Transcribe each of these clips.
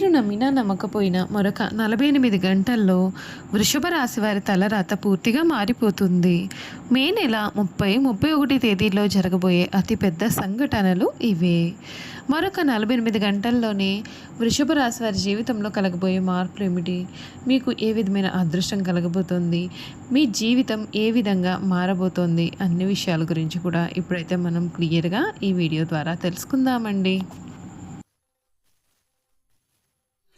మీరు నమ్మినా నమ్మకపోయినా మరొక నలభై ఎనిమిది గంటల్లో వృషభ రాశి వారి తలరాత పూర్తిగా మారిపోతుంది. మే నెల ముప్పై ముప్పై ఒకటి తేదీలో జరగబోయే అతిపెద్ద సంఘటనలు ఇవే. మరొక నలభై ఎనిమిది గంటల్లోనే వృషభ రాశి వారి జీవితంలో కలగబోయే మార్పులు ఏమిటి? మీకు ఏ విధమైన అదృష్టం కలగబోతోంది? మీ జీవితం ఏ విధంగా మారబోతోంది? అన్ని విషయాల గురించి కూడా ఇప్పుడైతే మనం క్లియర్గా ఈ వీడియో ద్వారా తెలుసుకుందామండి.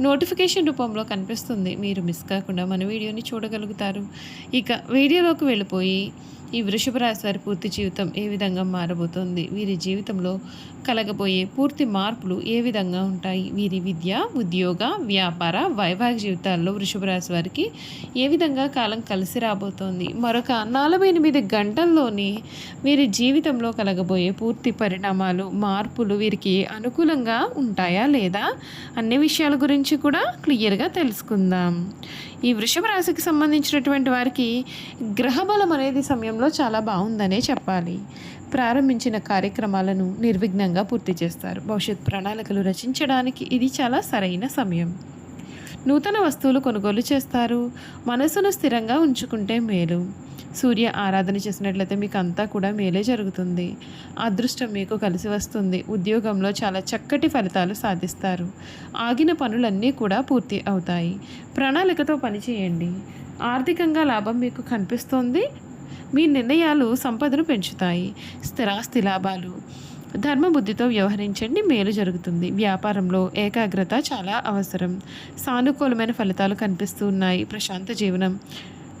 నోటిఫికేషన్ రూపంలో కనిపిస్తుంది. మీరు మిస్ కాకుండా మన వీడియోని చూడగలుగుతారు. ఇక వీడియోలోకి వెళ్ళిపోయి ఈ వృషభ రాశి వారి పూర్తి జీవితం ఏ విధంగా మారబోతోంది? వీరి జీవితంలో కలగబోయే పూర్తి మార్పులు ఏ విధంగా ఉంటాయి? వీరి విద్య ఉద్యోగ వ్యాపార వైవాహిక జీవితాల్లో వృషభ రాశి వారికి ఏ విధంగా కాలం కలిసి రాబోతోంది? మరొక నలభై ఎనిమిది గంటల్లోని వీరి జీవితంలో కలగబోయే పూర్తి పరిణామాలు మార్పులు వీరికి అనుకూలంగా ఉంటాయా లేదా? అన్ని విషయాల గురించి కూడా క్లియర్గా తెలుసుకుందాం. ఈ వృషభ రాశికి సంబంధించినటువంటి వారికి గ్రహబలం అనేది సమయంలో చాలా బాగుందనే చెప్పాలి. ప్రారంభించిన కార్యక్రమాలను నిర్విఘ్నంగా పూర్తి చేస్తారు. భవిష్యత్ ప్రణాళికలు రచించడానికి ఇది చాలా సరైన సమయం. నూతన వస్తువులు కొనుగోలు చేస్తారు. మనసును స్థిరంగా ఉంచుకుంటే మేలు. సూర్య ఆరాధన చేసినట్లయితే మీకు అంతా కూడా మేలే జరుగుతుంది. అదృష్టం మీకు కలిసి వస్తుంది. ఉద్యోగంలో చాలా చక్కటి ఫలితాలు సాధిస్తారు. ఆగిన పనులన్నీ కూడా పూర్తి అవుతాయి. ప్రణాళికతో పనిచేయండి ఆర్థికంగా లాభం మీకు కనిపిస్తోంది. మీ నిర్ణయాలు సంపదను పెంచుతాయి. స్థిరాస్తి లాభాలు ధర్మబుద్ధితో వ్యవహరించండి. మేలు జరుగుతుంది. వ్యాపారంలో ఏకాగ్రత చాలా అవసరం. సానుకూలమైన ఫలితాలు కనిపిస్తూ ఉన్నాయి. ప్రశాంత జీవనం.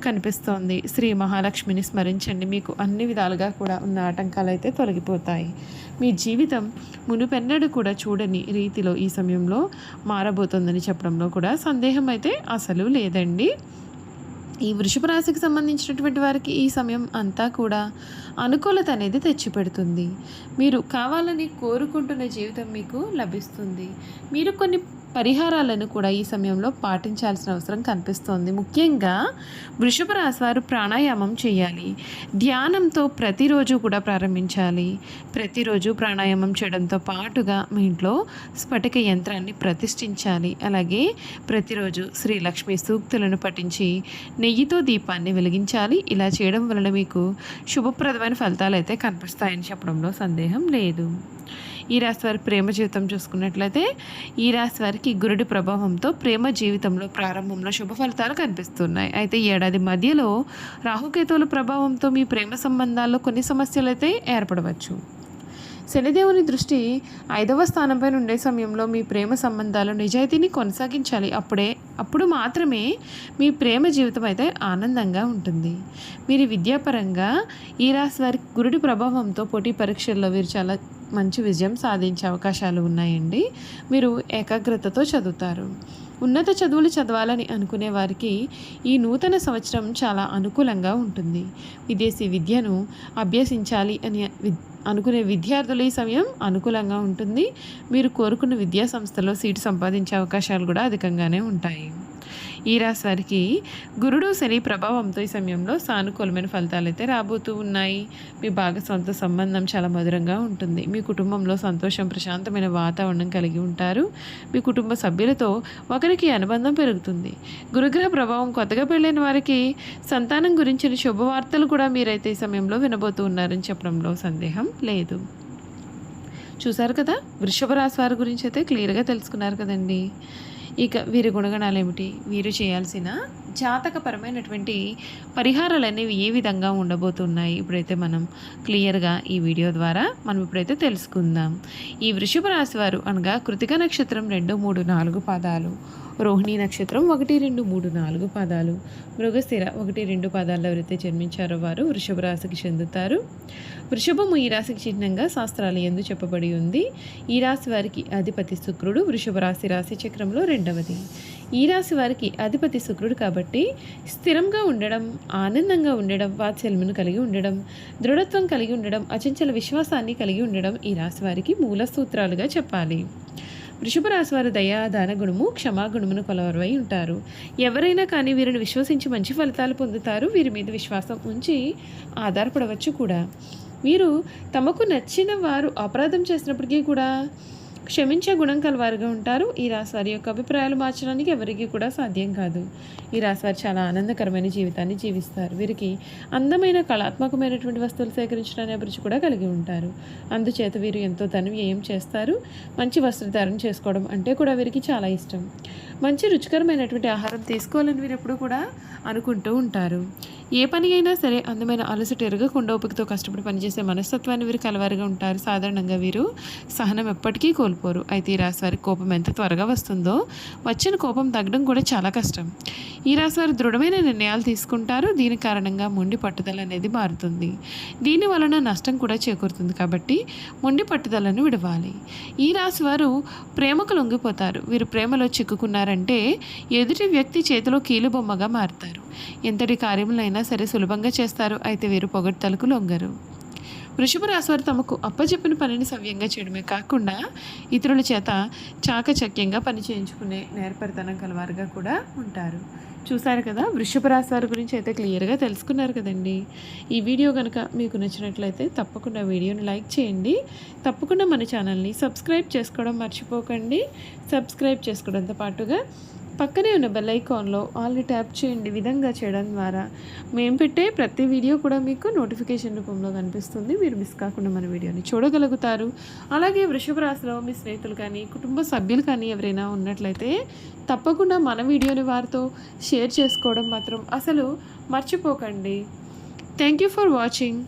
కనిపిస్తోంది. శ్రీ మహాలక్ష్మిని స్మరించండి. మీకు అన్ని విధాలుగా కూడా ఉన్న ఆటంకాలు అయితే తొలగిపోతాయి. మీ జీవితం మునుపెన్నడు కూడా చూడని రీతిలో ఈ సమయంలో మారబోతోందని చెప్పడంలో కూడా సందేహం అయితే అసలు లేదండి. ఈ వృషభ రాశికి సంబంధించినటువంటి వారికి ఈ సమయం అంతా కూడా అనుకూలత అనేది తెచ్చిపెడుతుంది. మీరు కావాలని కోరుకుంటున్న జీవితం మీకు లభిస్తుంది. మీరు కొన్ని పరిహారాలను కూడా ఈ సమయంలో పాటించాల్సిన అవసరం కనిపిస్తోంది. ముఖ్యంగా వృషభ రాశి వారు ప్రాణాయామం చేయాలి. ధ్యానంతో ప్రతిరోజు కూడా ప్రారంభించాలి. ప్రతిరోజు ప్రాణాయామం చేయడంతో పాటుగా మీ ఇంట్లో స్ఫటిక యంత్రాన్ని ప్రతిష్ఠించాలి. అలాగే ప్రతిరోజు శ్రీ లక్ష్మి సూక్తులను పఠించి నెయ్యితో దీపాన్ని వెలిగించాలి. ఇలా చేయడం వలన మీకు శుభప్రదమైన ఫలితాలు అయితే కనిపిస్తాయని చెప్పడంలో సందేహం లేదు. ఈ రాశి వారి ప్రేమ జీవితం చూసుకున్నట్లయితే ఈ రాశి వారికి గురుడి ప్రభావంతో ప్రేమ జీవితంలో ప్రారంభంలో శుభ ఫలితాలు కనిపిస్తున్నాయి. అయితే ఏడాది మధ్యలో రాహుకేతువుల ప్రభావంతో మీ ప్రేమ సంబంధాల్లో కొన్ని సమస్యలు అయితే ఏర్పడవచ్చు. శనిదేవుని దృష్టి ఐదవ స్థానంపై ఉండే సమయంలో మీ ప్రేమ సంబంధాలు నిజాయితీని కొనసాగించాలి. అప్పుడే అప్పుడు మాత్రమే మీ ప్రేమ జీవితం అయితే ఆనందంగా ఉంటుంది. మీరు విద్యాపరంగా ఈ రాశి వారి గురుడి ప్రభావంతో పోటీ పరీక్షల్లో వీరు చాలా మంచి విజయం సాధించే అవకాశాలు ఉన్నాయండి. మీరు ఏకాగ్రతతో చదువుతారు. ఉన్నత చదువులు చదవాలని అనుకునే వారికి ఈ నూతన సంవత్సరం చాలా అనుకూలంగా ఉంటుంది. విదేశీ విద్యను అభ్యసించాలి అని అనుకునే విద్యార్థులు ఈ సమయం అనుకూలంగా ఉంటుంది. మీరు కోరుకున్న విద్యా సంస్థలో సీటు సంపాదించే అవకాశాలు కూడా అధికంగానే ఉంటాయి. ఈ రాశి వారికి గురుడు శని ప్రభావంతో ఈ సమయంలో సానుకూలమైన ఫలితాలు అయితే రాబోతూ ఉన్నాయి. మీ భాగస్వామితో సంబంధం చాలా మధురంగా ఉంటుంది. మీ కుటుంబంలో సంతోషం ప్రశాంతమైన వాతావరణం కలిగి ఉంటారు. మీ కుటుంబ సభ్యులతో ఒకరికి అనుబంధం పెరుగుతుంది. గురుగ్రహ ప్రభావం కొత్తగా పెళ్ళైన వారికి సంతానం గురించిన శుభవార్తలు కూడా మీరైతే ఈ సమయంలో వినబోతూ ఉన్నారని చెప్పడంలో సందేహం లేదు. చూసారు కదా? వృషభ రాశి వారి గురించి అయితే క్లియర్గా తెలుసుకున్నారు కదండి. ఇక వీరి గుణగణాలు ఏమిటి వీరు చేయాల్సిన జాతకపరమైనటువంటి పరిహారాలు అనేవి ఏ విధంగా ఉండబోతున్నాయి? ఇప్పుడైతే మనం క్లియర్గా ఈ వీడియో ద్వారా మనం ఇప్పుడైతే తెలుసుకుందాం. ఈ వృషభ రాశి వారు అనగా కృతిక నక్షత్రం రెండు మూడు నాలుగు పాదాలు. రోహిణి నక్షత్రం ఒకటి రెండు మూడు నాలుగు పాదాలు. మృగస్థిర ఒకటి రెండు పాదాల్లో ఎవరైతే జన్మించారో వారు వృషభ రాశికి చెందుతారు. వృషభము ఈ రాశికి చిహ్నంగా శాస్త్రాలు ఎందు చెప్పబడి ఉంది. ఈ రాశి వారికి అధిపతి శుక్రుడు వృషభ రాశి రాశి చక్రంలో రెండవది. ఈ రాశి వారికి అధిపతి శుక్రుడు కాబట్టి స్థిరంగా ఉండడం ఆనందంగా ఉండడం వాత్సల్యమును కలిగి ఉండడం దృఢత్వం కలిగి ఉండడం అచంచల విశ్వాసాన్ని కలిగి ఉండడం ఈ రాశి వారికి మూల సూత్రాలుగా చెప్పాలి. వృషభ రాశి దయా దాన గుణము క్షమాగుణమును కొలవరవై ఉంటారు. ఎవరైనా కానీ వీరిని విశ్వసించి మంచి ఫలితాలు పొందుతారు. వీరి మీద విశ్వాసం ఉంచి ఆధారపడవచ్చు కూడా. వీరు తమకు నచ్చిన వారు అపరాధం చేసినప్పటికీ కూడా క్షమించే గుణం కలవారుగా ఉంటారు. ఈ రాశివారి యొక్క అభిప్రాయాలు మార్చడానికి ఎవరికీ కూడా సాధ్యం కాదు. ఈ రాశివారు చాలా ఆనందకరమైన జీవితాన్ని జీవిస్తారు. వీరికి అందమైన కళాత్మకమైనటువంటి వస్తువులు సేకరించడానికి అభిరుచి కూడా కలిగి ఉంటారు. అందుచేత వీరు ఎంతో ధనం వ్యయం చేస్తారు. మంచి వస్త్రధారణ చేసుకోవడం అంటే కూడా వీరికి చాలా ఇష్టం. మంచి రుచికరమైనటువంటి ఆహారం తీసుకోవాలని వీరు ఎప్పుడు కూడా అనుకుంటూ ఉంటారు. ఏ పని అయినా సరే అందమైన అలసట ఎరగకుండా ఓపికతో కష్టపడి పనిచేసే మనస్తత్వాన్ని వీరు కలవారుగా ఉంటారు. సాధారణంగా వీరు సహనం ఎప్పటికీ కోల్పోరు. అయితే ఈ రాశివారి కోపం ఎంత త్వరగా వస్తుందో వచ్చిన కోపం తగ్గడం కూడా చాలా కష్టం. ఈ రాశి వారు దృఢమైన నిర్ణయాలు తీసుకుంటారు. దీని కారణంగా మొండి పట్టుదల అనేది మారుతుంది. దీని వలన నష్టం కూడా చేకూరుతుంది కాబట్టి మొండి పట్టుదలను విడవాలి. ఈ రాశి వారు ప్రేమకు లొంగిపోతారు. వీరు ప్రేమలో చిక్కుకున్నారంటే ఎదుటి వ్యక్తి చేతిలో కీలుబొమ్మగా మారుతారు. ఎంతటి కార్యములైనా సరే సులభంగా చేస్తారు. అయితే వీరు పొగడ్తలకు లొంగరు. వృషభ రాశివారు తమకు అప్పచెప్పిన పనిని సవ్యంగా చేయడమే కాకుండా ఇతరుల చేత చాకచక్యంగా పని చేయించుకునే నేర్పరితనం కలవారుగా కూడా ఉంటారు. చూసారు కదా? వృషభ రాశి వారి గురించి అయితే క్లియర్గా తెలుసుకున్నారు కదండి. ఈ వీడియో కనుక మీకు నచ్చినట్లయితే తప్పకుండా వీడియోని లైక్ చేయండి. తప్పకుండా మన ఛానల్ని సబ్స్క్రైబ్ చేసుకోవడం మర్చిపోకండి. సబ్స్క్రైబ్ చేసుకోవడంతో పాటుగా పక్కనే ఉన్న బెల్ ఐకాన్లో ఆల్ని ట్యాప్ చేయండి. విధంగా చేయడం ద్వారా మేము పెట్టే ప్రతి వీడియో కూడా మీకు నోటిఫికేషన్ రూపంలో కనిపిస్తుంది. మీరు మిస్ కాకుండా మన వీడియోని చూడగలుగుతారు. అలాగే వృషభ రాశిలో మీ స్నేహితులు కానీ కుటుంబ సభ్యులు కానీ ఎవరైనా ఉన్నట్లయితే తప్పకుండా మన వీడియోని వారితో షేర్ చేసుకోవడం మాత్రం అసలు మర్చిపోకండి. Thank you for watching